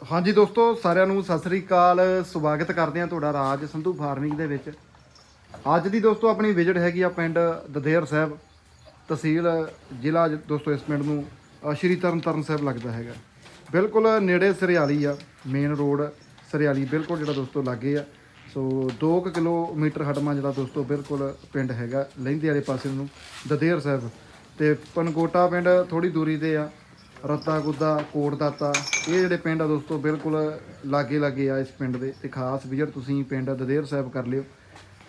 ਹਾਂਜੀ ਦੋਸਤੋ ਸਾਰਿਆਂ ਨੂੰ ਸਤਿ ਸ੍ਰੀ ਅਕਾਲ। ਸਵਾਗਤ ਕਰਦੇ ਹਾਂ ਤੁਹਾਡਾ ਰਾਜ ਸੰਧੂ ਫਾਰਮਿੰਗ ਦੇ ਵਿੱਚ। ਅੱਜ ਦੀ ਦੋਸਤੋ ਆਪਣੀ ਵਿਜ਼ਿਟ ਹੈਗੀ ਆ ਪਿੰਡ ਦਦੇਰ ਸਾਹਿਬ ਤਹਿਸੀਲ ਜ਼ਿਲ੍ਹਾ ਦੋਸਤੋ ਇਸ ਪਿੰਡ ਨੂੰ ਅ, ਸ਼੍ਰੀ ਤਰਨਤਾਰਨ ਸਾਹਿਬ ਲੱਗਦਾ ਹੈਗਾ। ਬਿਲਕੁਲ ਨੇੜੇ ਸਰਿਆਲੀ ਆ ਮੇਨ ਰੋਡ ਸਰਿਆਲੀ ਬਿਲਕੁਲ ਜਿਹੜਾ ਦੋਸਤੋ ਲਾਗੇ ਆ। ਸੋ 2 ਕਿਲੋਮੀਟਰ ਹਟਮਾ ਜਿਹੜਾ ਦੋਸਤੋ ਬਿਲਕੁਲ ਪਿੰਡ ਹੈਗਾ ਲਹਿੰਦੇ ਵਾਲੇ ਪਾਸੇ ਨੂੰ ਦਦੇਰ ਸਾਹਿਬ। ਤੇ ਪਨਕੋਟਾ ਪਿੰਡ ਥੋੜੀ ਦੂਰੀ ਤੇ ਆ। ਰੱਤਾ ਗੁੱਦਾ ਕੋਟ ਦਾਤਾ ਇਹ ਜਿਹੜੇ ਪਿੰਡ ਆ ਦੋਸਤੋ, ਬਿਲਕੁਲ ਲਾਗੇ ਲਾਗੇ ਆ ਇਸ ਪਿੰਡ ਦੇ ਤੇ ਖਾਸ ਵਿਜ਼ਿਟ ਤੁਸੀਂ ਪਿੰਡ ਦਦੇਰ ਸਾਹਿਬ ਕਰ ਲਿਓ।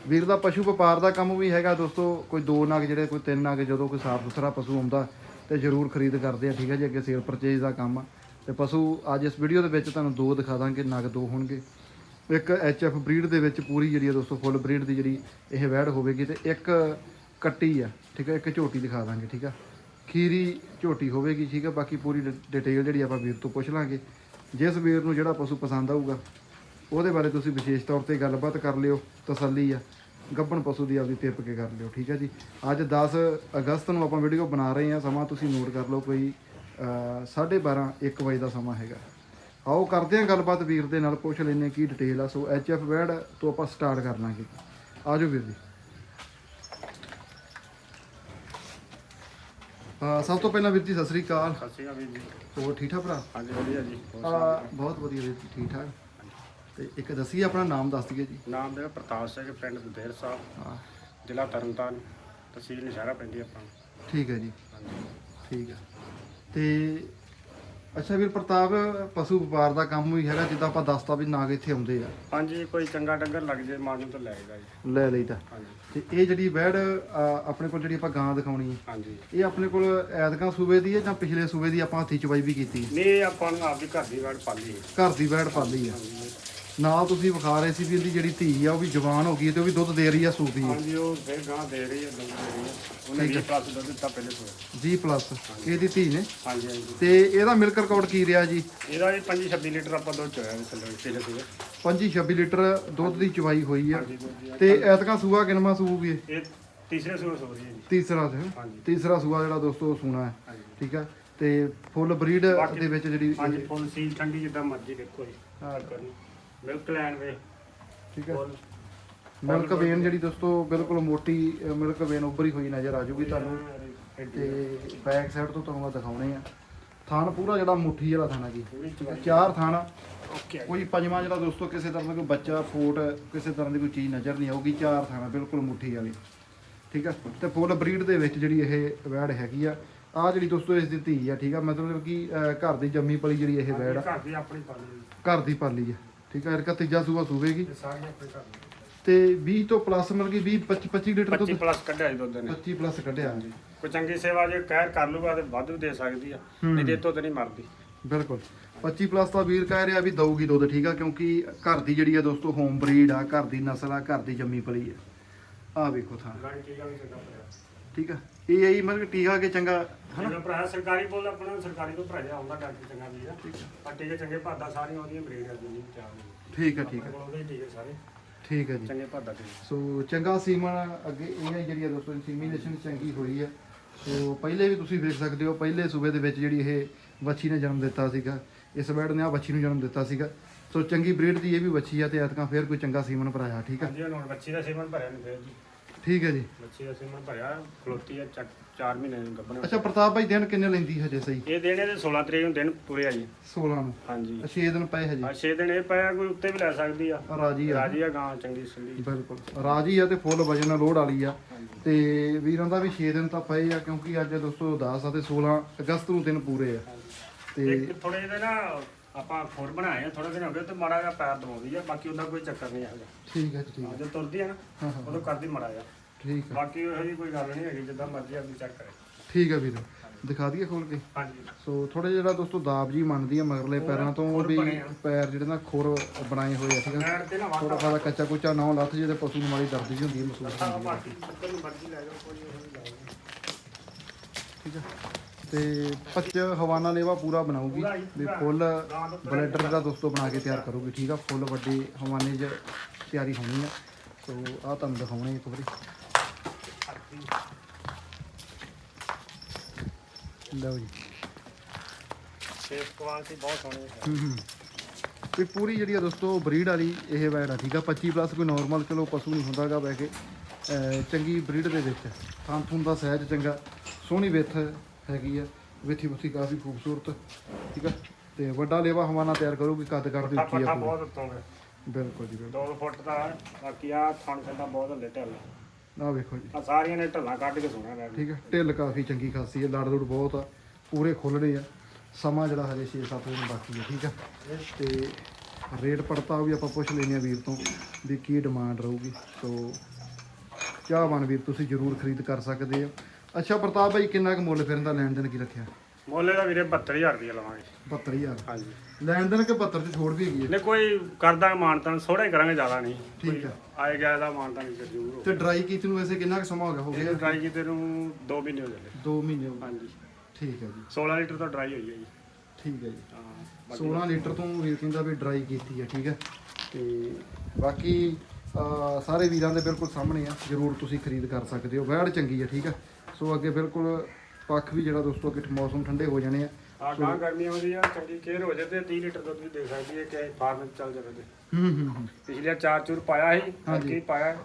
ਵੀਰ ਦਾ ਪਸ਼ੂ ਵਪਾਰ ਦਾ ਕੰਮ ਵੀ ਹੈਗਾ ਦੋਸਤੋ, ਕੋਈ ਦੋ ਨਗ ਜਿਹੜੇ, ਕੋਈ ਤਿੰਨ ਨਗ, ਜਦੋਂ ਕੋਈ ਸਾਫ਼ ਸੁਥਰਾ ਪਸ਼ੂ ਆਉਂਦਾ ਤੇ ਜ਼ਰੂਰ ਖਰੀਦ ਕਰਦੇ ਆ, ਠੀਕ ਹੈ ਜੀ, ਅੱਗੇ ਸੇਲ ਪਰਚੇਜ ਦਾ ਕੰਮ ਆ। ਤੇ ਪਸ਼ੂ ਅੱਜ ਇਸ ਵੀਡੀਓ ਦੇ ਵਿੱਚ ਤੁਹਾਨੂੰ ਦੋ ਦਿਖਾ ਦਾਂਗੇ, ਨਗ ਦੋ ਹੋਣਗੇ। ਇੱਕ ਐਫ ਬਰੀਡ ਦੇ ਵਿੱਚ ਪੂਰੀ ਜਿਹੜੀ ਆ ਦੋਸਤੋ ਫੁੱਲ ਬਰੀਡ ਦੀ ਜਿਹੜੀ ਇਹ ਵੈੜ ਹੋਵੇਗੀ ਤੇ ਇੱਕ ਕੱਟੀ ਆ, ਠੀਕ ਹੈ ਇੱਕ ਝੋਟੀ ਦਿਖਾ ਦਾਂਗੇ, ਠੀਕ ਆ। ਖੀਰੀ ਝੋਟੀ ਹੋਵੇਗੀ, ਠੀਕ ਹੈ ਬਾਕੀ ਪੂਰੀ ਡਿਟੇਲ ਜਿਹੜੀ ਆਪਾਂ ਵੀਰ ਤੋਂ ਪੁੱਛ ਲਾਂਗੇ। ਜਿਸ ਵੀਰ ਨੂੰ ਜਿਹੜਾ ਪਸ਼ੂ ਪਸੰਦ ਆਊਗਾ, ਉਹਦੇ ਬਾਰੇ ਤੁਸੀਂ ਵਿਸ਼ੇਸ਼ ਤੌਰ ਤੇ ਗੱਲਬਾਤ ਕਰ ਲਿਓ, ਤਸੱਲੀ ਆ। ਗੱਬਣ ਪਸ਼ੂ ਦੀ ਆਪਦੀ ਤਿਰਪ ਕੇ ਕਰ ਲਿਓ, ਠੀਕ ਹੈ ਜੀ। ਅੱਜ 10 ਅਗਸਤ ਨੂੰ ਆਪਾਂ ਵੀਡੀਓ ਬਣਾ ਰਹੇ ਹਾਂ, ਸਮਾਂ ਤੁਸੀਂ ਨੋਟ ਕਰ ਲਓ ਕੋਈ 12:30 1 ਵਜੇ ਦਾ ਸਮਾਂ ਹੈਗਾ। ਆਓ ਕਰਦੇ ਹਾਂ ਗੱਲਬਾਤ, ਵੀਰ ਦੇ ਨਾਲ ਪੁੱਛ ਲੈਂਦੇ ਕੀ ਡਿਟੇਲ ਆ। ਸੋ ਐਫ ਵੈਡ ਤੋਂ ਆਪਾਂ ਸਟਾਰਟ ਕਰ ਲਾਂਗੇ। ਆਜੋ ਵੀਰ ਜੀ। ਅਹ ਸਭ ਤੋਂ ਪਹਿਲਾਂ ਵੀਰ ਜੀ ਸਤਿ ਸ੍ਰੀ ਅਕਾਲ। ਸਤਿ ਸ਼੍ਰੀ ਅਕਾਲ ਵੀਰ ਜੀ। ਹੋਰ ਠੀਕ ਠਾਕ ਭਰਾ? ਹਾਂਜੀ ਵਧੀਆ ਜੀ ਹੋਰ ਅਹ ਬਹੁਤ ਵਧੀਆ ਵੀਰ ਜੀ ਠੀਕ ਠਾਕ। ਤੇ ਇੱਕ ਦੱਸੀਏ ਆਪਣਾ ਨਾਮ ਦੱਸ ਦਈਏ ਜੀ। ਨਾਮ ਮੇਰਾ ਪ੍ਰਤਾਪ ਸਿੰਘ ਪਿੰਡ ਦਦੇਰ ਸਾਹਿਬ। ਹਾਂ। ਜ਼ਿਲ੍ਹਾ ਤਰਨਤਾਰਨ ਤਹਿਸੀਲ ਨਿਸ਼ਾਰਾ ਪੈਂਦੀ ਆਪਾਂ ਨੂੰ। ਠੀਕ ਹੈ ਜੀ। ਹਾਂਜੀ। ਠੀਕ ਹੈ। ਤੇ ਅੱਛਾ ਵੀਰ ਪ੍ਰਤਾਪ ਪਸ਼ੂ ਵਪਾਰ ਦਾ ਕੰਮ ਵੀ ਹੈਗਾ ਜਿੱਦਾਂ ਆਪਾਂ ਦੱਸਤਾ ਵੀ ਨਾਗ ਇੱਥੇ ਆਉਂਦੇ ਆ। ਹਾਂਜੀ ਕੋਈ ਚੰਗਾ ਡੰਗਰ ਲੱਗ ਜੇ ਮਨ ਨੂੰ ਤਾਂ ਲੈਗਾ ਜੀ। ਲੈ ਲਈਦਾ ਹਾਂਜੀ। ਤੇ ਇਹ ਜਿਹੜੀ ਵੈੜ ਆਪਣੇ ਕੋਲ ਜਿਹੜੀ ਆਪਾਂ ਗਾਂ ਦਿਖਾਉਣੀ ਹੈ ਹਾਂਜੀ। ਇਹ ਆਪਣੇ ਕੋਲ ਐਤਕਾਂ ਸੂਬੇ ਦੀ ਹੈ ਜਾਂ ਪਿਛਲੇ ਸੂਬੇ ਦੀ ਆਪਾਂ ਹੱਥੀ ਚਵਾਈ ਵੀ ਕੀਤੀ ਹੈ? ਨਹੀਂ ਇਹ ਆਪਾਂ ਨੂੰ ਆਪਦੀ ਘਰ ਦੀ ਵਾੜ ਪਾਲੀ ਹੈ ਘਰ ਦੀ ਵੈੜ ਪਾਲੀ ਆ। ਹਾਂਜੀ। ਨਾਲ ਤੁਸੀਂ ਵਿਖਾ ਰਹੇ ਸੀ ਵੀ ਇਹਦੀ ਜਿਹੜੀ ਧੀ ਆ ਉਹ ਵੀ ਜਵਾਨ ਹੋ ਗਈ ਹੈ ਤੇ ਉਹ ਵੀ ਦੁੱਧ ਦੇ ਰਹੀ ਆ ਹੈ ਹਾਂਜੀ ਉਹ ਦੇ ਗਾਂ ਦੇ ਰਹੀ ਹੈ ਦੁੱਧ ਦੇ ਰਹੀ ਹੈ। ਉਹਨੇ 20 ਪਲੱਸ ਦੁੱਧ ਦਿੱਤਾ ਪਹਿਲੇ ਤੋਂ। ਜੀ ਪਲੱਸ ਇਹਦੀ ਧੀ ਨੇ? ਹਾਂਜੀ ਹਾਂਜੀ। ਤੇ ਇਹਦਾ ਮਿਲਕ ਰਿਕਾਰਡ ਕੀ ਰਿਹਾ ਜੀ? ਇਹਦਾ ਵੀ 25 26 ਲੀਟਰ ਆਪਾਂ ਦੁੱਧ ਚੋਇਆ ਵੀ ਥੱਲੇ ਪਿਛਲੇ ਤੋਂ 25 26 ਲੀਟਰ ਦੁੱਧ ਦੀ ਚਵਾਈ ਹੋਈ ਆ। ਤੇ ਐਤਕਾਂ ਸੂਆ ਕਿੰਨਵਾਂ ਸੂਗੀ ਇਹ? ਤੀਸਰੇ ਸੂਰ ਸੋ ਰਹੀ ਹੈ ਜੀ। ਤੀਸਰਾ ਹਾਂਜੀ। ਤੀਸਰਾ ਸੂਆ ਜਿਹੜਾ ਦੋਸਤੋ ਸੂਣਾ ਹੈ। ਠੀਕ ਆ? ਤੇ ਫੁੱਲ ਬਰੀਡ ਦੇ ਵਿੱਚ ਜਿਹੜੀ ਹਾਂਜੀ ਫੁੱਲ ਸੀਲ ਠੰਡੀ ਜਿੱਦਾਂ ਮਰਜ਼ੀ ਦੇਖੋ ਜੀ। ਹਾਂ। ਕਰਨੀ ਮਿਲਕ ਲੈਣ ਵੇ। ਠੀਕ ਹੈ। ਮਿਲਕ ਵੇਨ ਜਿਹੜੀ ਦੋਸਤੋ ਬਿਲਕੁਲ ਮੋਟੀ ਮਿਲਕ ਵੇਨ ਉੱਭਰੀ ਹੋਈ ਨਜ਼ਰ ਆ ਜੂਗੀ ਤੁਹਾਨੂੰ। ਤੇ ਬੈਕ ਸਾਈਡ ਤੋਂ ਤੁਹਾਨੂੰ ਮੈਂ ਦਿਖਾਉਣੇ ਆ। ਥਣ ਪੂਰਾ ਜਿਹੜਾ ਮੁੱਠੀ ਵਾਲਾ ਹੈ ਜੀ। ਚਾਰ ਥਣ ਓਕੇ ਕੋਈ ਪੰਜਵਾਂ ਜਿਹੜਾ ਦੋਸਤੋ ਕਿਸੇ ਤਰ੍ਹਾਂ ਦਾ ਕੋਈ ਬੱਚਾ ਫੋਟ ਕਿਸੇ ਤਰ੍ਹਾਂ ਦੀ ਕੋਈ ਚੀਜ਼ ਨਜ਼ਰ ਨਹੀਂ ਆਊਗੀ। ਚਾਰ ਥਾਣਾ ਬਿਲਕੁਲ ਮੁੱਠੀ ਵਾਲੀ। ਠੀਕ ਆ? ਤੇ ਫੁੱਲ ਬਰੀਡ ਦੇ ਵਿੱਚ ਜਿਹੜੀ ਇਹ ਵੈੜ ਹੈਗੀ ਆ। ਆ ਜਿਹੜੀ ਦੋਸਤੋ ਇਸ ਦੀ ਧੀ ਆ ਠੀਕ ਆ? ਮਤਲਬ ਕਿ ਘਰ ਦੀ ਜੰਮੀ ਪਲੀ ਜਿਹੜੀ ਇਹ ਵੈੜ ਆ। ਘਰ ਦੀ ਆਪਣੀ ਪਾਲੀ। ਘਰ ਦੀ ਪਾਲੀ ਆ। ਠੀਕ ਆ ਇਹਦਾ ਤੀਜਾ ਸੂਆ ਸੂਵੇਗੀ ਇਹ ਸਾਰੀ ਆਪਣੇ ਘਰ ਦੀ ਤੇ 20 ਤੋਂ ਪਲੱਸ ਮਤਲਬ ਕਿ 20 25 25 ਲੀਟਰ 25 ਦੁੱਧ ਪਲੱਸ ਕੱਢਿਆ ਜੀ ਦੁੱਧ ਨੇ 25 ਪਲੱਸ ਕੱਢਿਆ ਕੋਈ ਚੰਗੀ ਸੇਵਾ ਜੇ ਕਹਿਰ ਕਰ ਲੂਗਾ ਤੇ ਵੱਧ ਦੇ ਸਕਦੀ ਆ। ਨਹੀਂ ਤੇ ਤੋਂ ਤੇ ਨਹੀਂ ਮਰਦੀ। ਬਿਲਕੁਲ। 25 ਪਲੱਸ ਤਾਂ ਵੀਰ ਕਹਿ ਰਿਹਾ ਵੀ ਦਊਗੀ ਦੁੱਧ ਠੀਕ ਆ ਕਿਉਂਕਿ ਘਰ ਦੀ ਜਿਹੜੀ ਆ ਦੋਸਤੋ ਹੋਮ ਬਰੀਡ ਆ ਘਰ ਦੀ ਨਸਲ ਆ ਘਰ ਦੀ ਜੰਮੀ ਪਲੀ ਆ। ਆ ਵੇਖੋ ਥਾਂ। ਚੰਗਾ ਠੀਕ ਆ? ਇਹ ਆਈ ਮਤਲਬ ਕਿ ਟੀਕਾ ਕੇ ਚੰਗਾ ਹਨਾ? ਭਰਾ ਸਰਕਾਰੀ ਬੋਲ ਆਪਣਾ ਸਰਕਾਰੀ ਤੋਂ ਭਰਾਇਆ ਆਉਂਦਾ ਡਾਕਟਰ ਚੰਗਾ ਵੀ ਆ। ਪਰ ਟੀਕੇ ਚੰਗੇ ਭਾਦਾ ਸਾਰੀਆਂ ਉਹਦੀਆਂ ਬਰੀਡ ਆ ਜਿੰਨੀ ਚਾਰ ਠੀਕ ਆ ਠੀਕ ਆ। ਉਹਦੇ ਟੀਕੇ ਸਾਰੇ। ਠੀਕ ਆ ਜੀ। ਚੰਗੇ ਭਾਦਾ ਟੀਕੇ ਸੋ ਚੰਗਾ ਸੀਮਨ ਅੱਗੇ ਇਹ ਹੈ ਜਿਹੜੀ ਆ ਦੋਸਤੋ ਇਨਸੀਮੀਨੇਸ਼ਨ ਚੰਗੀ ਹੋਈ ਆ। ਸੋ ਪਹਿਲੇ ਵੀ ਤੁਸੀਂ ਵੇਖ ਸਕਦੇ ਹੋ ਪਹਿਲੇ ਸੂਬੇ ਦੇ ਵਿੱਚ ਜਿਹੜੀ ਇਹ ਵੱਛੀ ਨੇ ਜਨਮ ਦਿੱਤਾ ਸੀਗਾ ਇਸ ਬੈਡ ਨੇ ਆ ਵੱਛੀ ਨੂੰ ਜਨਮ ਦਿੱਤਾ ਸੀਗਾ। ਸੋ ਚੰਗੀ ਬਰੀਡ ਦੀ ਇਹ ਵੀ ਵੱਛੀ ਆ ਤੇ ਐਤਕਾਂ ਫੇਰ ਕੋਈ ਚੰਗਾ ਸੀਮਨ ਭਰਾਇਆ ਠੀਕ ਆ? ਹਾਂਜੀ ਹੁਣ ਬੱਚੀ ਦਾ ਸੇਵਨ ਭਰਿਆ ਨਹੀਂ ਫੇਰ ਜੀ। ਠੀਕ ਹੈ ਜੀ। ਬੱਚੀ ਦਾ ਸੇਵਨ ਭਰਿਆ ਖਲੋਤੀ ਆ 4 ਮਹੀਨੇ ਦੀ ਗੱਭਣ ਅੱਛਾ ਪ੍ਰਤਾਪ ਭਾਈ ਦਿਨ ਕਿੰਨੇ ਲੈਂਦੀ ਹਜੇ ਸਹੀ? ਇਹ ਦੇਣੇ ਦੇ 16 ਤਰੀਕ ਨੂੰ ਦਿਨ ਪੂਰੇ ਆ ਜੀ। 16 ਨੂੰ? ਹਾਂਜੀ। 6 ਦਿਨ ਪਏ ਹਜੇ? ਆ 6 ਦਿਨ ਇਹ ਪਿਆ ਕੋਈ ਉੱਤੇ ਵੀ ਲੈ ਸਕਦੀ ਆ। ਰਾਜੀ ਆ। ਰਾਜੀ ਆ ਗਾਂ ਚੰਗੀ ਸੁੰਡੀ ਬਿਲਕੁਲ। ਰਾਜੀ ਆ ਤੇ ਫੁੱਲ ਵਜਨ ਲੋਡ ਵਾਲੀ ਆ। ਤੇ ਵੀਰਾਂ ਦਾ ਵੀ 6 ਦਿਨ ਤਾਂ ਪਏ ਆ ਕਿਉਂਕਿ ਅੱਜ ਦੋਸਤੋ 10 ਆ ਤੇ 16 ਅਗਸਤ ਨੂੰ ਦਿਨ ਪੂਰੇ ਆ। ਤੇ ਥੋੜੇ ਜਿਹੇ ਨਾ ਆਪਾਂ ਖੋਰ ਬਣਾਏ ਆ ਥੋੜੇ ਦਿਨ ਹੋ ਗਏ ਤੇ ਮਾੜਾ ਜਿਹਾ ਪੈਰ ਦਵਾਉਂਦੀ ਆ ਬਾਕੀ ਉਹਦਾ ਕੋਈ ਚੱਕਰ ਨਹੀਂ ਹੈਗਾ ਠੀਕ ਹੈ ਜੀ, ਠੀਕ ਹੈ। ਜਦੋਂ ਤੁਰਦੀ ਆ ਨਾ ਹਾਂ ਹਾਂ ਉਦੋਂ ਕਰਦੀ ਮਾੜਾ ਜਿਹਾ। ਠੀਕ ਹੈ। ਬਾਕੀ ਇਹੋ ਜਿਹੀ ਕੋਈ ਗੱਲ ਨਹੀਂ ਹੈਗੀ ਜਿੱਦਾਂ ਮਰਜ਼ੀ ਆਪਣੀ ਚੈੱਕ ਕਰੇ। ਠੀਕ ਹੈ ਵੀਰ। ਦਿਖਾ ਦਈਏ ਖੋਲ ਕੇ? ਹਾਂਜੀ। ਸੋ ਥੋੜੇ ਜਿਹੜਾ ਦੋਸਤੋ ਦਾਬ ਜੀ ਮੰਨਦੀ ਆ ਮਗਰਲੇ ਪੈਰਾਂ ਤੋਂ ਖੁਰ ਵੀ ਬਣੇ ਆ। ਪੈਰ ਜਿਹੜੇ ਨਾ ਖੁਰ ਬਣਾਏ ਹੋਏ ਆ ਠੀਕ ਆ ਪੈਰ ਤੇ ਨਾ ਥੋੜਾ ਵਾਟਾ ਕੱਚਾ ਕੁਚਾ ਨਾ ਲੱਥ ਜਿਹਦੇ ਪਸ਼ੂ ਨੂੰ ਮਾਰੀ ਦਰਦ ਜੀ ਹੁੰਦੀ ਹੈ ਮਹਿਸੂਸ ਹੁੰਦੀ ਹੈ ਬਾਕੀ ਜਿੱਦਾਂ ਨੂੰ ਮਰਜ਼ੀ ਲੈ ਜਾਓ ਕੋਈ ਉਹ ਨਹੀਂ। ਲਾਉਂਦਾ ਠੀਕ ਹੈ। ਤੇ ਪੱਚ ਹਵਾਨਾ ਲੇਵਾ ਪੂਰਾ ਬਣਾਉਗੀ ਵੀ ਫੁੱਲ ਬਲੈਡਰ ਦਾ ਦੋਸਤੋ ਬਣਾ ਕੇ ਤਿਆਰ ਕਰੂਗੀ, ਠੀਕ ਆ? ਫੁੱਲ ਵੱਡੇ ਹਵਾਨੇ 'ਚ ਤਿਆਰੀ ਹੋਣੀ ਆ। ਸੋ ਆ ਤੁਹਾਨੂੰ ਦਿਖਾਉਣੇ ਇੱਕ ਵਾਰੀ। ਲਓ ਜੀ। ਫੇਸ ਕੁਆਲਿਟੀ ਬਹੁਤ ਸੋਹਣੀ ਹੈ, ਹੂੰ। ਹੂੰ ਤੇ ਪੂਰੀ ਜਿਹੜੀ ਆ ਦੋਸਤੋ ਬਰੀਡ ਵਾਲੀ ਇਹ ਵੈੜ ਆ, ਠੀਕ ਆ? 25 ਪਲੱਸ ਕੋਈ ਨਾਰਮਲ ਚਲੋ ਪਸ਼ੂ ਨਹੀਂ ਹੁੰਦਾਗਾ ਵੈ ਕੇ। ਚੰਗੀ ਬਰੀਡ ਦੇ ਵਿੱਚ। ਥਾਂ ਥੂੰ ਦਾ ਸਹਿਜ ਚੰਗਾ, ਸੋਹਣੀ ਵਿੱਥ ਹੈਗੀ ਆ ਵਿੱਥੀ ਬੁੱਥੀ ਕਾਫੀ ਖੂਬਸੂਰਤ ਠੀਕ ਆ? ਤੇ ਵੱਡਾ ਲੇਵਾ ਹਵਾਨਾ ਤਿਆਰ ਕਰੂਗੀ ਕੱਦ ਉੱਚੀ ਪੱਠਾ ਆ ਪੂਰੀ। ਬਹੁਤ ਉੱਤੋਂ ਦੇ ਬਿਲਕੁਲ ਜੀ ਬਿਲਕੁਲ। 2 ਫੁੱਟ ਦਾ ਬਾਕੀ ਆ ਥਣ ਥੰਦਾ ਬਹੁਤ ਹੱਲੇ ਢੱਲ। ਆ ਵੇਖੋ ਜੀ। ਆ ਸਾਰੀਆਂ ਨੇ ਢੱਲਾਂ ਕੱਢ ਕੇ ਸੋਣਾ ਰਹਿ ਠੀਕ ਹੈ ਢਿੱਲ ਕਾਫੀ ਚੰਗੀ ਖਾਸੀ ਹੈ ਲੜ ਲੁੜ ਬਹੁਤ ਆ ਪੂਰੇ ਖੁੱਲ੍ਹਣੇ ਆ। ਸਮਾਂ ਜਿਹੜਾ ਹਜੇ 6-7 ਦਿਨ ਬਾਕੀ ਹੈ ਠੀਕ ਆ? ਤੇ ਰੇਟ ਪੜਤਾ ਵੀ ਆਪਾਂ ਪੁੱਛ ਲੈਨੇ ਆ ਵੀਰ ਤੋਂ ਵੀ ਕੀ ਡਿਮਾਂਡ ਰਹੂਗੀ। ਸੋ ਚਾਹਵਾਨ ਵੀਰ ਤੁਸੀਂ ਜ਼ਰੂਰ ਖਰੀਦ ਕਰ ਸਕਦੇ ਹੋ ਅੱਛਾ ਪ੍ਰਤਾਪ ਭਾਈ ਕਿੰਨਾ ਕੁ ਮੁੱਲ ਫਿਰਨ ਦਾ ਲੈਣ ਦੇਣ ਕੀ ਰੱਖਿਆ? ਮੋਲੇ ਦਾ ਵੀਰੇ 72000 ਰੁਪਏ ਲਵਾਂਗੇ। 72000 ਹਾਂਜੀ। ਲੈਣ ਦੇਣ ਕੇ 72 ਚ ਛੋੜ ਵੀ ਹੈਗੀ ਹੈ? ਨੇ ਕੋਈ ਕਰਦਾ ਮਾਨਤਾਨ ਥੋੜਾ ਹੀ ਕਰਾਂਗੇ ਜ਼ਿਆਦਾ ਨਹੀਂ। ਠੀਕ ਹੈ। ਆਏ ਗਿਆ ਦਾ ਮਾਨਤਾਨ ਜ਼ਰੂਰ ਹੋ ਤੇ ਡਰਾਈ ਕੀਤੇ ਨੂੰ ਵੈਸੇ ਕਿੰਨਾ ਕੁ ਸਮਾਂ ਹੋ ਗਿਆ? ਹੋ ਗਿਆ? ਇਹ ਡਰਾਈ ਕੀਤੇ ਨੂੰ 2 ਮਹੀਨੇ ਹੋ ਗਏ। 2 ਮਹੀਨੇ ਹੋ ਗਏ। ਹਾਂਜੀ। ਠੀਕ ਹੈ ਜੀ। 16 ਲੀਟਰ ਤਾਂ ਡਰਾਈ ਹੋਈ ਹੈ ਜੀ। ਠੀਕ ਹੈ ਜੀ। ਹਾਂ 16 ਲੀਟਰ ਤੋਂ ਵੀਰ ਕਹਿੰਦਾ ਵੀ ਡਰਾਈ ਕੀਤੀ ਹੈ ਠੀਕ ਹੈ। ਤੇ ਬਾਕੀ ਅਹ, ਸਾਰੇ ਵੀਰਾਂ ਦੇ ਬਿਲਕੁਲ ਸਾਹਮਣੇ ਆ। ਜਰੂਰ ਤੁਸੀਂ ਖਰੀਦ ਕਰ ਸਕਦੇ ਹੋ। ਵੈੜ ਚੰਗੀ ਹੈ ਠੀਕ ਹੈ। ਸੋ ਅੱਗੇ ਬਿਲਕੁਲ ਪੱਖ ਵੀ ਜਿਹੜਾ ਦੋਸਤੋ ਕਿ ਮੌਸਮ ਠੰਡੇ ਹੋ ਜਾਣੇ ਆ। ਆ ਗਾਂ ਗਰਮੀਆਂ ਵਧੀਆ ਚੰਗੀ ਕੇਅਰ ਹੋ ਤੇ 30 ਲੀਟਰ ਦੁੱਧ ਵੀ ਦੇ ਸਕਦੀ ਹੈ ਕਿ ਫਾਰਮ ਚੱਲ ਜਾਵੇ ਤੇ। ਹੂੰ ਹੂੰ ਹੂੰ। ਪਿਛਲੇ ਚਾਰ ਚੂਰ ਪਾਇਆ ਸੀ ਹਾਂਜੀ। ਅੱਗੇ ਪਾਇਆ।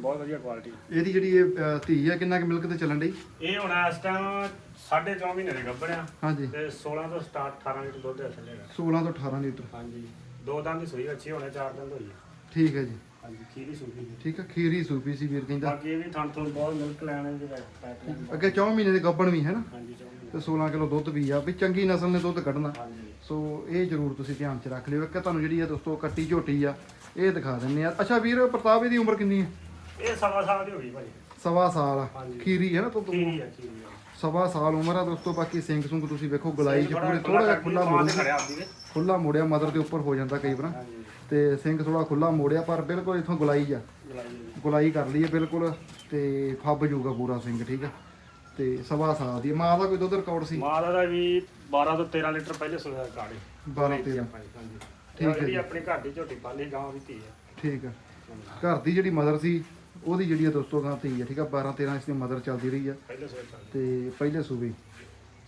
ਬਹੁਤ ਵਧੀਆ ਕੁਆਲਿਟੀ ਇਹਦੀ ਜਿਹੜੀ ਇਹ ਧੀ ਆ ਕਿੰਨਾ ਕੁ ਮਿਲਕ ਤੇ ਚੱਲਣ ਡਈ? ਇਹ ਹੁਣ ਇਸ ਟਾਈਮ 4.5 ਮਹੀਨੇ ਦੇ ਗੱਭਣਿਆ। ਹਾਂਜੀ। ਤੇ 16 ਤੋਂ ਸਟਾਰਟ 18 ਲੀਟਰ ਦੁੱਧ ਹੈ ਥੱਲੇ ਦਾ 16 ਤੋਂ 18 ਲੀਟਰ। ਹਾਂਜੀ। ਦੋ ਦੰਦ ਦੀ ਸੂਈ ਅੱਛੀ ਹੋਣੇ ਚਾਰ ਦੰਦ ਹੋਈ ਠੀਕ ਹੈ ਜੀ। ਹਾਂਜੀ ਖੀਰੀ ਠੀਕ ਹੈ ਖੀਰੀ ਸੂਪੀ ਸੀ ਵੀਰ ਕਹਿੰਦਾ ਬਾਕੀ ਇਹ ਵੀ ਥਣ ਤੋਂ ਬਹੁਤ ਮਿਲਕ ਲੈਣੇ ਦੇ ਲੈਣ ਅੱਗੇ 4 ਮਹੀਨੇ ਦੇ ਗੱਭਣ ਵੀ ਹੈ ਨਾ? ਹਾਂਜੀ ਚੌਂਕੀ ਤੇ 16 ਕਿਲੋ ਦੁੱਧ ਵੀ ਆ ਵੀ ਚੰਗੀ ਨਸਲ ਨੇ ਦੁੱਧ ਕੱਢਣਾ। ਹਾਂਜੀ। ਸੋ ਇਹ ਜਰੂਰ ਤੁਸੀਂ ਧਿਆਨ 'ਚ ਰੱਖ ਲਿਓ। ਇੱਕ ਤੁਹਾਨੂੰ ਜਿਹੜੀ ਆ ਦੋਸਤੋ ਕੱਟੀ ਝੋਟੀ ਆ ਇਹ ਦਿਖਾ ਦਿੰਨੇ ਆ। ਅੱਛਾ ਵੀਰ ਪ੍ਰਤਾਪ ਇਹਦੀ ਉਮਰ ਕਿੰਨੀ ਹੈ? ਇਹ ਸਵਾ ਸਾਲ ਦੀ ਹੋ ਗਈ ਭਾਈ। ਸਵਾ ਸਾਲ ਆ। ਹਾਂਜੀ। ਖੀਰੀ ਹੈ ਨਾ ਤੋਂ ਖੀਰੀ ਸਵਾ ਸਾਲ ਉਮਰ ਆ ਦੋਸਤੋ। ਬਾਕੀ ਸਿੰਘ ਸੁੰਗ ਤੁਸੀਂ ਵੇਖੋ ਗੁਲਾਈ 'ਚ ਪੂਰੇ ਥੋੜਾ ਜਿਹਾ ਖੁੱਲਾ ਮੋੜਿਆ। ਖੜਿਆ ਆਪਦੀ ਦੇ ਖੁੱਲਾ ਮੋੜਿਆ ਮਦਰ ਦੇ ਉੱਪਰ ਹੋ ਜਾਂਦਾ ਕਈ ਵਾਰ। ਹਾਂਜੀ। ਤੇ ਸਿੰਘ ਥੋੜਾ ਖੁੱਲਾ ਮੋੜਿਆ ਪਰ ਬਿਲਕੁਲ ਇਥੋਂ ਗੁਲਾਈ ਆ। ਗਲਾਈ ਹੈ ਕਰ ਲਈ ਹੈ ਬਿਲਕੁਲ ਤੇ ਫੱਬ ਜੂਗਾ ਪੂਰਾ ਸਿੰਘ ਠੀਕ ਆ? ਤੇ ਸਵਾ ਸਾਲ ਦੀ। ਮਾਂ ਦਾ ਕੋਈ ਦੁੱਧ ਰਿਕਾਰਡ ਸੀ? ਮਾਂ ਦਾ ਵੀ 12 ਤੋਂ 13 ਲੀਟਰ ਪਹਿਲੇ ਸੁਣਿਆ ਕਾੜੇ 12 13 ਹਾਂਜੀ ਠੀਕ ਹੈ ਜਿਹੜੀ ਆਪਣੀ ਘਰ ਦੀ ਝੋਟੀ ਪਾਲੀ ਗਾਂ ਦੀ ਧੀ ਹੈ ਠੀਕ ਆ। ਘਰ ਦੀ ਜਿਹੜੀ ਮਦਰ ਸੀ ਉਹਦੀ ਜਿਹੜੀ ਆ ਦੋਸਤੋ ਗਾਂ ਧੀ ਆ ਠੀਕ ਆ? 12 13 ਇਸ ਦੀ ਮਦਰ ਚੱਲਦੀ ਰਹੀ ਚੱਲਦੀ ਤੇ ਪਹਿਲੇ ਸੂਬੇ।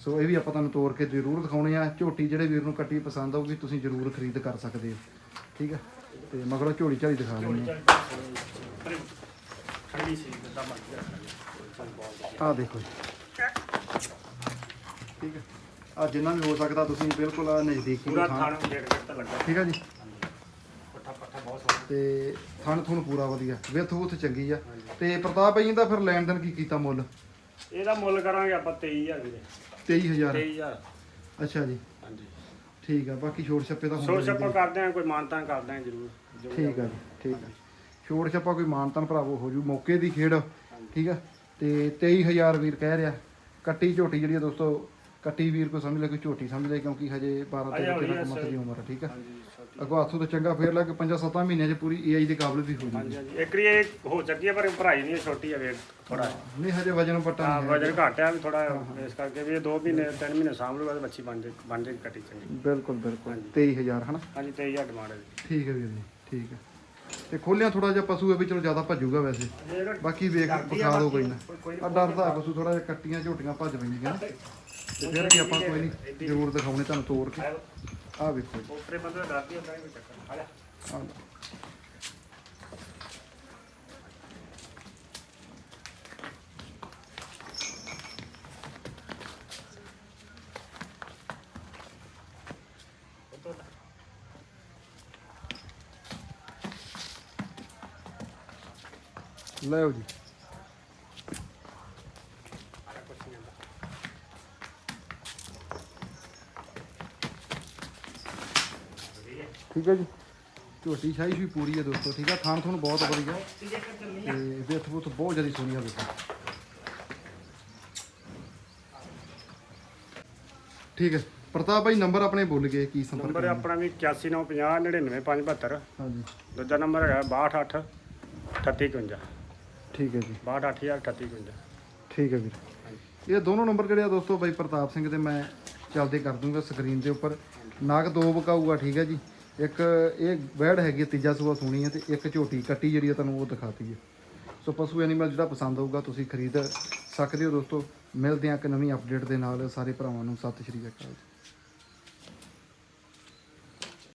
ਸੋ ਇਹ ਵੀ ਆਪਾਂ ਤੁਹਾਨੂੰ ਤੋੜ ਕੇ ਜ਼ਰੂਰ ਦਿਖਾਉਣੇ ਆ। ਝੋਟੀ ਜਿਹੜੇ ਵੀਰ ਨੂੰ ਕੱਟੀ ਪਸੰਦ ਆਊਗੀ ਤੁਸੀਂ ਜ਼ਰੂਰ ਖਰੀਦ ਕਰ ਸਕਦੇ ਹੋ। ਠੀਕ ਆ? ਤੇ ਮਗਰੋਂ ਝੋਲੀ ਝਾਲੀ ਦਿਖਾ ਸੀ ਜਿੱਦਾਂ ਮਰਜ਼ੀ ਬਹੁਤ ਆ ਆਹ ਦੇਖੋ ਜੀ। ਠੀਕ ਆ? ਆ ਜਿੰਨਾ ਵੀ ਹੋ ਸਕਦਾ ਤੁਸੀਂ ਬਿਲਕੁਲ ਆ ਨਜ਼ਦੀਕੀ ਪੂਰਾ ਥਾਣ ਗੇਟ ਤੇ ਲੱਗਾ। ਠੀਕ ਆ ਜੀ? ਪੱਠਾ ਪੱਠਾ ਬਹੁਤ ਸੋਹਣਾ। ਤੇ ਥਣ ਥੁਣ ਪੂਰਾ ਵਧੀਆ। ਵਿੱਥ ਵੁੱਥ ਚੰਗੀ ਆ। ਤੇ ਪ੍ਰਤਾਪ ਭਾਈ ਇਹਦਾ ਫਿਰ ਲੈਣ ਦੇਣ ਕੀ ਕੀਤਾ ਮੁੱਲ? ਇਹਦਾ ਮੁੱਲ ਕਰਾਂਗੇ ਆਪਾਂ 23000 ਵੀਰੇ। 23000 23000 ਅੱਛਾ ਜੀ। ਹਾਂਜੀ। ਠੀਕ ਆ ਬਾਕੀ ਛੋਟ ਛੱਪੇ ਤਾਂ ਸੋ ਹੁੰਦੇ ਛੱਪਾ ਕਰਦੇ ਆ ਕੋਈ ਮਾਨਤਾਂ ਕਰਦੇ ਆ ਜ਼ਰੂਰ ਜੋ ਵੀ ਠੀਕ ਆ ਜੀ ਠੀਕ ਆ। ਛੋੜ ਛੱਪਾ ਕੋਈ ਮਾਨਤਨ ਭਰਾਵੋ ਹੋ ਜੂ ਮੌਕੇ ਦੀ ਖੇਡ ਠੀਕ ਆ। ਤੇ 23000 ਵੀਰ ਕਹਿ ਰਿਹਾ ਕੱਟੀ ਝੋਟੀ ਜਿਹੜੀ ਆ ਦੋਸਤੋ ਕੱਟੀ ਵੀਰ ਕੋ ਸਮਝ ਲੈ ਕੋਈ ਝੋਟੀ ਸਮਝ ਲੈ ਕਿਉਂਕਿ ਹਜੇ 12 ਅਜੇ 13 ਹੋਈ ਕਿਲੋ ਦੀ ਉਮਰ ਆ ਠੀਕ ਆ। ਅਗੋ ਹੱਥੋਂ ਤਾਂ ਚੰਗਾ ਫੇਰ ਲੱਗ 5-7 ਮਹੀਨਿਆਂ 'ਚ ਪੂਰੀ ਏਆਈ ਦੇ ਕਾਬਲ ਵੀ ਹੋ ਜੂਗੀ। ਹਾਂਜੀ ਹਾਂਜੀ। ਇੱਕ ਰੀ ਇਹ ਹੋ ਚੱਕੀ ਹੈ ਪਰ ਭਰਾਈ ਨਹੀਂ ਛੋਟੀ ਹੈ ਵੇਖ ਥੋੜਾ ਨਹੀਂ ਹਜੇ ਵਜਨ ਪੱਟਾ ਹਾਂ ਨਹੀਂ ਵਜਨ ਘੱਟ ਵੀ ਥੋੜਾ ਇਸ ਕਰਕੇ ਵੀ ਇਹ 2 ਮਹੀਨੇ 3 ਮਹੀਨੇ ਸਾਂਭ ਲੂਗਾ ਤੇ ਬੱਚੀ ਬਣ ਜੇ ਬਣ ਜੇ ਕੱਟੀ ਚੰਗੀ। ਬਿਲਕੁਲ ਬਿਲਕੁਲ। 23000 ਹਨਾ? ਹਾਂਜੀ 23000 ਡਿਮਾਂਡ ਹੈ ਜੀ। ਠੀਕ ਹੈ ਵੀਰ ਜੀ ਠੀਕ ਹੈ। ਤੇ ਖੋਲਿਆ ਥੋੜਾ ਜਿਹਾ ਪਸ਼ੂ ਹੈ ਵੀ ਚਲੋ ਜ਼ਿਆਦਾ ਭੱਜੂਗਾ ਵੈਸੇ। ਬਾਕੀ ਵੇਖ ਦਿਓ ਬਾਕੀ, ਕੋਈ ਨਾ। ਆ ਡਰਦਾ ਪਸ਼ੂ ਥੋੜਾ ਜਿਹਾ ਕੱਟੀਆਂ ਝੋਟੀਆਂ ਭੱਜ ਪੈਂਦੀਆਂ। ਤੇ ਫਿਰ ਵੀ ਆਪਾਂ ਕੋਈ ਨਹੀਂ ਜ਼ਰੂਰ ਦਿਖਾਉਣੇ ਤੁਹਾਨੂੰ ਤੋੜ ਕੇ। ਆਹ ਵੇਖੋ ਜੀ। ਉਪਰੇ ਬੰਦੇ ਦਾ ਡਰਦੀ ਹੁੰਦਾ ਕੋਈ ਚੱਕਰ ਆ ਲਓ। ਲਓ ਜੀ। ਠੀਕ ਹੈ ਜੀ। ਝੋਟੀ ਸ਼ਾਹੀ ਵੀ ਪੂਰੀ ਹੈ ਦੋਸਤੋ ਠੀਕ ਹੈ। ਖਾਣ ਤੁਹਾਨੂੰ ਬਹੁਤ ਵਧੀਆ। ਤੇ ਵਿੱਥ ਬੁੱਥ ਬਹੁਤ ਜ਼ਿਆਦਾ ਸੋਹਣੀ ਆ ਵੇਖੋ। ਠੀਕ ਹੈ। ਪ੍ਰਤਾਪ ਭਾਈ ਨੰਬਰ ਆਪਣੇ ਭੁੱਲ ਗਏ ਕੀ ਸੰਪਰਕ ਨੰਬਰ ਆਪਣਾ ਵੀ 8190 99572 ਹਾਂਜੀ। ਦੂਜਾ ਨੰਬਰ ਹੈਗਾ 62 3851 ਠੀਕ ਹੈ ਜੀ। 62 3851 ਠੀਕ ਹੈ ਵੀਰ। ਇਹ ਦੋਨੋਂ ਨੰਬਰ ਜਿਹੜੇ ਆ ਦੋਸਤੋ ਬਾਈ ਪ੍ਰਤਾਪ ਸਿੰਘ ਦੇ ਮੈਂ ਚੱਲਦੇ ਕਰ ਦੂੰਗਾ ਸਕਰੀਨ ਦੇ ਉੱਪਰ। ਨਾਗ ਦੋ ਬਕਾਊਗਾ ਠੀਕ ਹੈ ਜੀ। ਇੱਕ ਇਹ ਵੈੜ ਹੈਗੀ ਹੈ, ਤੀਜਾ ਸੂਆ ਸੋਣੀ ਹੈ ਤੇ ਇੱਕ ਝੋਟੀ ਕੱਟੀ ਜਿਹੜੀ ਹੈ ਤੁਹਾਨੂੰ ਉਹ ਦਿਖਾਤੀ ਹੈ ਸੋ ਪਸ਼ੂ ਐਨੀਮਲ ਜਿਹੜਾ ਪਸੰਦ ਆਊਗਾ ਤੁਸੀਂ ਖਰੀਦ ਸਕਦੇ ਹੋ ਦੋਸਤੋ। ਮਿਲਦੇ ਹਾਂ ਇੱਕ ਨਵੀਂ ਅਪਡੇਟ ਦੇ ਨਾਲ। ਸਾਰੇ ਭਰਾਵਾਂ ਨੂੰ ਸਤਿ ਸ਼੍ਰੀ ਅਕਾਲ